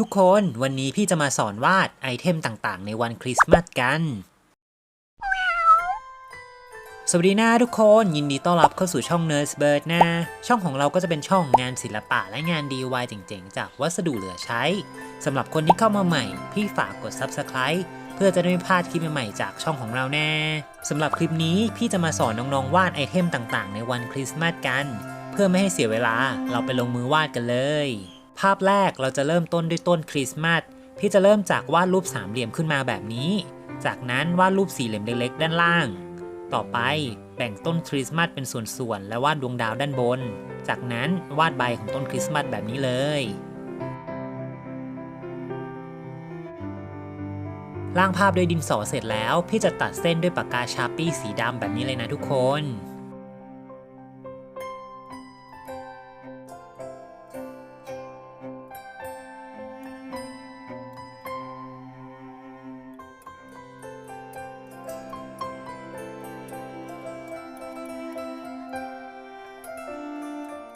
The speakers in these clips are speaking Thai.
ทุกคนวันนี้พี่จะมาสอนวาดไอเทมต่างๆ ในวันคริสต์มาสกัน สวัสดีนะทุกคนยินดีต้อนรับเข้าสู่ช่อง Nerd Bird นะ ช่องของเราก็จะเป็นช่องงานศิลปะและงาน DIY เจ๋งๆ จากวัสดุเหลือใช้สำหรับคนที่เข้ามาใหม่ พี่ฝากกด Subscribe เพื่อจะได้ไม่พลาดคลิปใหม่ๆจากช่องของเราแน่สำหรับคลิปนี้พี่จะมาสอนน้องๆวาดไอเทมต่างๆ ในวันคริสต์มาสกัน เพื่อไม่ให้เสียเวลาเราไปลงมือวาดกันเลย ภาพแรกเราจะเริ่มต้นด้วยต้นคริสต์มาสพี่จะเริ่มจากวาดรูปสามเหลี่ยมขึ้นมาแบบนี้ จากนั้นวาดรูปสี่เหลี่ยมเล็กๆ ด้านล่าง ต่อไปแบ่งต้นคริสต์มาสเป็นส่วนๆ และวาดดวงดาวด้านบน จากนั้นวาดใบของต้นคริสต์มาสแบบนี้เลยร่างภาพด้วยดินสอเสร็จแล้ว พี่จะตัดเส้นด้วยปากกาชาร์ปี้สีดำแบบนี้เลยนะทุกคน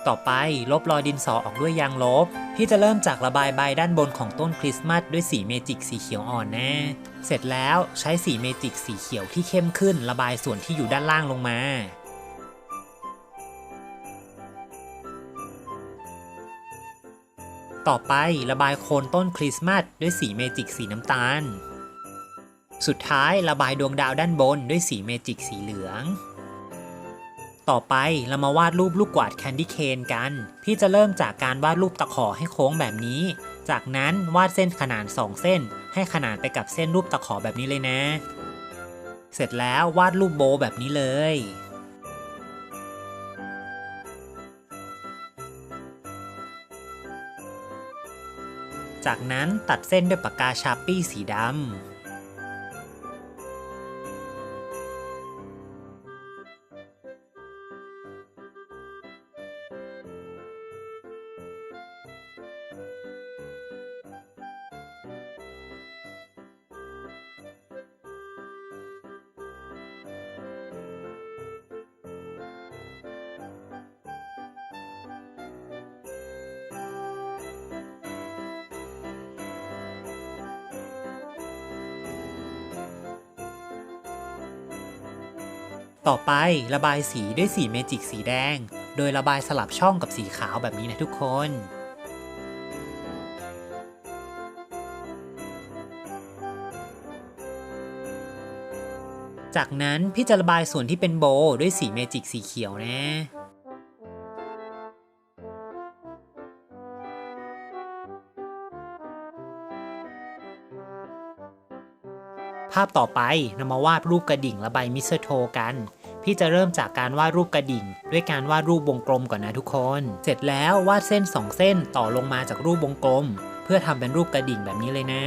ต่อไปลบรอยดินสอออกด้วยยางลบ พี่จะเริ่มจากระบายใบด้านบนของต้นคริสต์มาสด้วยสีเมจิกสีเขียวอ่อนแน่เสร็จแล้วใช้สีเมจิกสีเขียวที่เข้มขึ้น ระบายส่วนที่อยู่ด้านล่างลงมาต่อไประบายโคนต้นคริสต์มาสด้วยสีเมจิกสีน้ำตาล สุดท้ายระบายดวงดาวด้านบนด้วยสีเมจิกสีเหลือง ต่อไปเรามาวาดรูปลูกกวาดแคนดี้เคนกัน พี่จะเริ่มจากการวาดรูปตะขอให้โค้งแบบนี้ จากนั้นวาดเส้นขนาน 2 เส้น ให้ขนานไปกับเส้นรูปตะขอแบบนี้เลยนะ เสร็จแล้ววาดรูปโบว์แบบนี้เลย จากนั้นตัดเส้นด้วยปากกาชาร์ปี้สีดำ ต่อไประบายสีด้วยสีเมจิกสีแดง โดยระบายสลับช่องกับสีขาวแบบนี้นะทุกคน จากนั้นพี่จะระบายส่วนที่เป็นโบด้วยสีเมจิกสีเขียวนะาพต่อไปนำมาวาดรูปกระดิ่งและใบมิสเตอร์โทกัน พี่จะเริ่มจากการวาดรูปกระดิ่ง ด้วยการวาดรูปวงกลมก่อนนะทุกคน เสร็จแล้ววาดเส้น 2 เส้นต่อลงมาจากรูปวงกลม เพื่อทำเป็นรูปกระดิ่งแบบนี้เลยนะ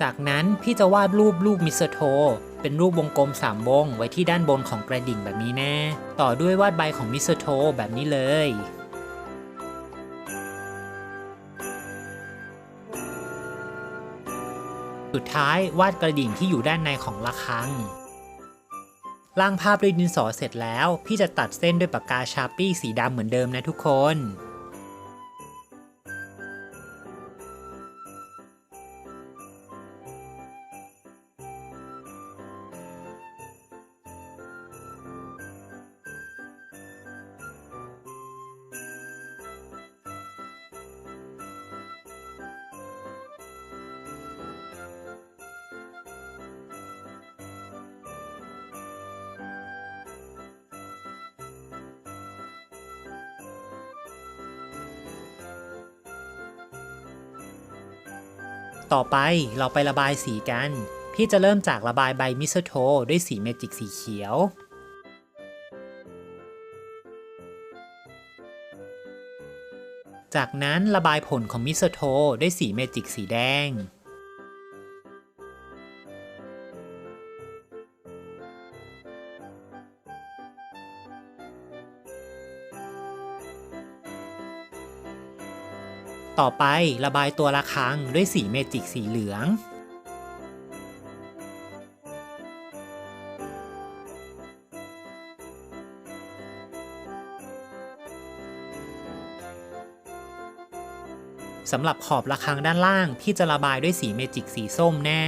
จากนั้นพี่จะวาดรูปลูกมิสเตอร์โทเป็นรูปวงกลม 3 วงไว้ที่ด้านบนของกระดิ่งแบบนี้แนะ ต่อด้วยวาดใบของมิสเตอร์โทแบบนี้เลย สุดท้ายวาดกระดิ่งที่อยู่ด้านในของระฆังร่างภาพด้วยดินสอเสร็จแล้ว พี่จะตัดเส้นด้วยปากกาชาร์ปี้สีดำเหมือนเดิมนะทุกคน ต่อไปเราไประบายสีกัน พี่จะเริ่มจากระบายใบมิสเตอร์โทด้วยสีเมจิกสีเขียว จากนั้นระบายผลของมิสเตอร์โทด้วยสีเมจิกสีแดง ต่อไประบายตัวระฆังด้วยสีเมจิกสีเหลือง สำหรับขอบระฆังด้านล่างพี่จะระบายด้วยสีเมจิกสีส้มแน่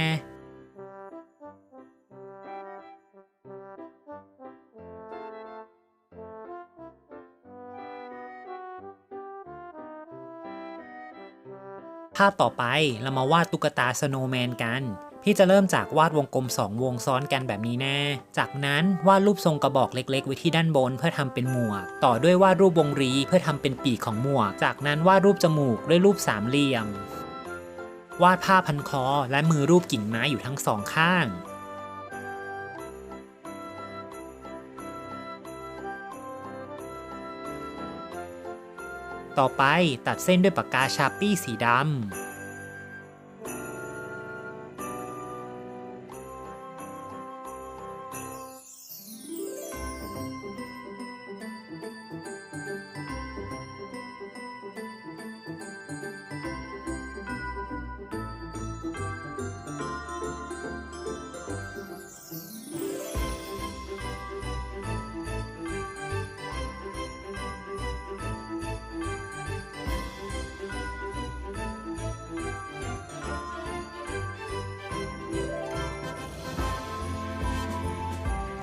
ภาพต่อไปเรามาวาดตุ๊กตาสโนว์แมนกันพี่จะเริ่มจากวาดวงกลม 2 วงซ้อนกันแบบนี้แน่ จากนั้นวาดรูปทรงกระบอกเล็กๆ ไว้ที่ด้านบนเพื่อทำเป็นหมวก ต่อด้วยวาดรูปวงรีเพื่อทำเป็นปีกของหมวก จากนั้นวาดรูปจมูกด้วยรูปสามเหลี่ยม วาดผ้าพันคอและมือรูปกิ่งไม้อยู่ทั้งสองข้าง ต่อไปตัดเส้นด้วยปากกาชาร์ปี้สีดำ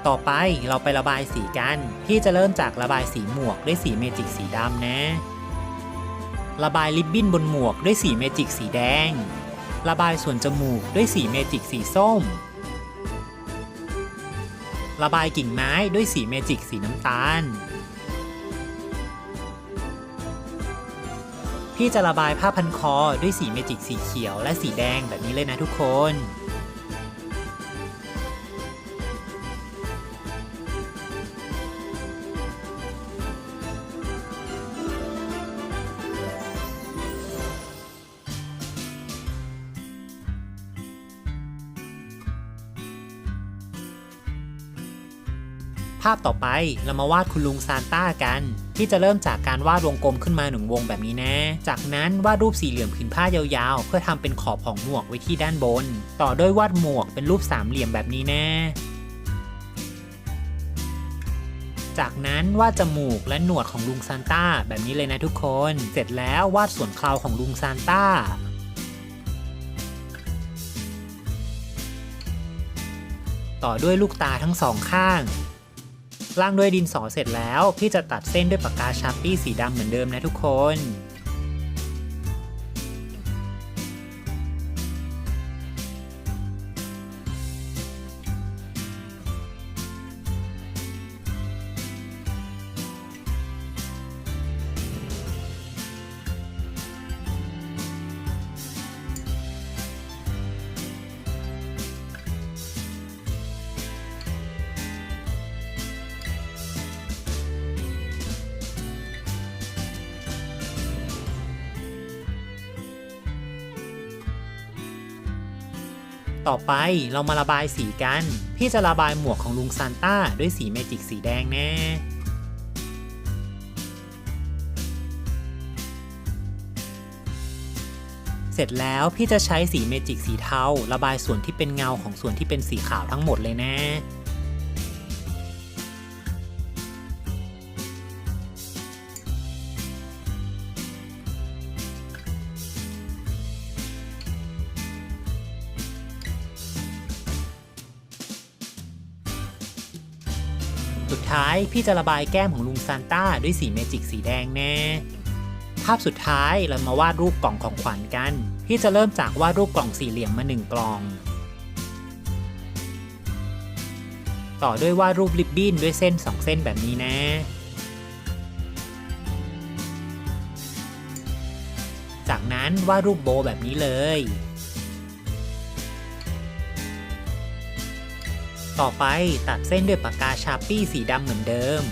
ต่อไปเราไประบายสีกัน พี่จะเริ่มจากระบายสีหมวกด้วยสีเมจิกสีดำนะ ระบายริบบิ้นบนหมวกด้วยสีเมจิกสีแดง ระบายส่วนจมูกด้วยสีเมจิกสีส้ม ระบายกิ่งไม้ด้วยสีเมจิกสีน้ำตาล พี่จะระบายผ้าพันคอด้วยสีเมจิกสีเขียวและสีแดงแบบนี้เลยนะทุกคน ภาพต่อไปเรามาวาดคุณลุงซานต้ากัน ที่จะเริ่มจากการวาดวงกลมขึ้นมาหนึ่งวงแบบนี้นะ จากนั้นวาดรูปสี่เหลี่ยมผืนผ้ายาวๆ เพื่อทำเป็นขอบของหมวกไว้ที่ด้านบน ต่อด้วยวาดหมวกเป็นรูปสามเหลี่ยมแบบนี้นะจากนั้นวาดจมูกและหนวดของลุงซานต้าแบบนี้เลยนะทุกคน เสร็จแล้ววาดส่วนเคราของลุงซานต้า ต่อด้วยลูกตาทั้งสองข้าง ล่างด้วยดินสอเสร็จแล้ว พี่จะตัดเส้นด้วยปากกาชาร์ปี้สีดำเหมือนเดิมนะทุกคน ต่อไปเรามาระบายสีกัน พี่จะระบายหมวกของลุงซานต้าด้วยสีเมจิกสีแดงแน่เสร็จแล้วพี่จะใช้สีเมจิกสีเทาระบายส่วนที่เป็นเงาของส่วนที่เป็นสีขาวทั้งหมดเลยนะ สุดท้ายพี่จะระบายแก้มของลุงซานต้าด้วยสีเมจิกสีแดงแน่ภาพสุดท้ายเรามาวาดรูปกล่องของขวัญกัน พี่จะเริ่มจากวาดรูปกล่องสี่เหลี่ยมมาหนึ่งกล่อง ต่อด้วยวาดรูปริบบิ้นด้วยเส้นสองเส้นแบบนี้นะ จากนั้นวาดรูปโบแบบนี้เลย ต่อไปตัดเส้นด้วยปากกาชาร์ปี้สีดำเหมือนเดิม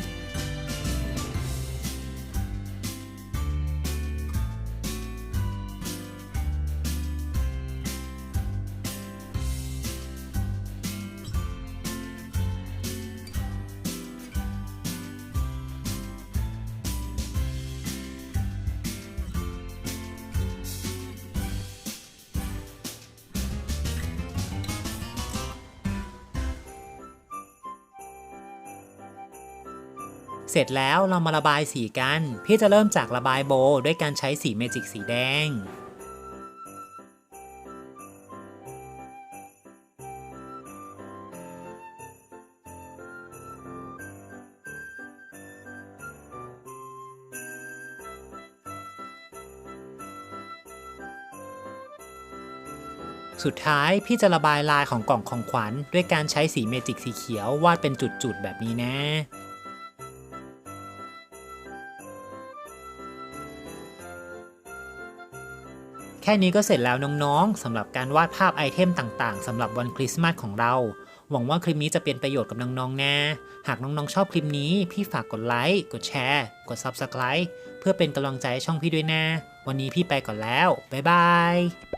เสร็จแล้วเรามาระบายสีกัน พี่จะเริ่มจากระบายโบด้วยการใช้สีเมจิกสีแดงสุดท้ายพี่จะระบายลายของกล่องของขวัญด้วยการใช้สีเมจิกสีเขียววาดเป็นจุดๆแบบนี้นะ ค่นี้ก็เสร็จแล้วน้องๆสำหรับการวาดภาพไอเทมต่างๆสำหรับวันคริสต์มาสของเรา หวังว่าคลิปนี้จะเป็นประโยชน์กับน้องๆนะ หากน้องๆชอบคลิปนี้ พี่ฝากกดไลค์ กดแชร์ กด Subscribe เพื่อเป็นกำลังใจให้ช่องพี่ด้วยนะ วันนี้พี่ไปก่อนแล้ว บ๊ายบาย